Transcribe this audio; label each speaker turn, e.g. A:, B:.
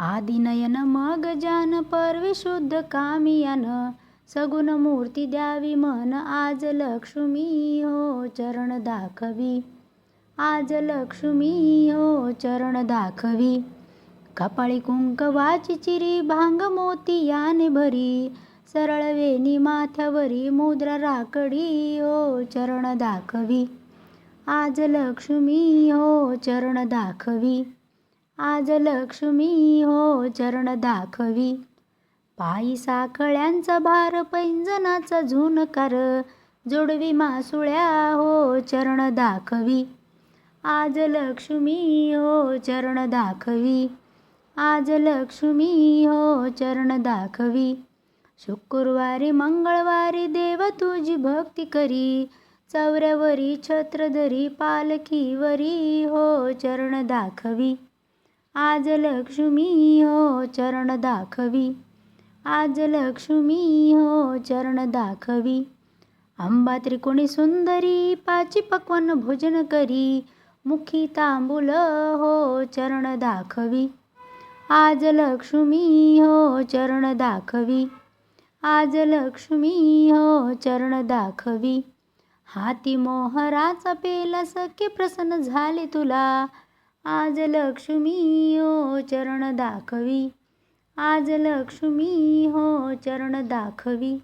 A: आदिनयन मग जान परविशुद्ध कामियान सगुण मूर्ती द्यावी मन आज लक्ष्मी हो चरण दाखवी. आज लक्ष्मी हो चरण दाखवी. कपाळी कुंकवाची चिरी भांग मोती याने भरी. सरळ वेणी माथ्यावरी मुद्रा राकडी हो चरण दाखवी. आज लक्ष्मी हो चरण दाखवी. आज लक्ष्मी हो चरण दाखवी. पायी साखळ्यांचा भार पैंजनाचा झुणकार. जोडवी मासुळ्या हो चरण दाखवी. आज लक्ष्मी हो चरण दाखवी. आज लक्ष्मी हो चरण दाखवी. शुक्रवारी मंगळवारी देव तुझी भक्ती करी. चौऱ्यावरी छत्रधरी पालखीवरी हो चरण दाखवी. आज लक्ष्मी हो चरण दाखवी. आज लक्ष्मी हो चरण दाखवी. अंबा त्रिकोणी सुंदरी पाची पक्वन भोजन करी. मुखी तांबूल हो चरण दाखवी. आज लक्ष्मी हो चरण दाखवी. आज लक्ष्मी हो चरण दाखवी. हाती मोहराचा पेला सखे प्रसन्न झाले तुला. आज लक्ष्मी हो चरण दाखवी. आज लक्ष्मी हो चरण दाखवी.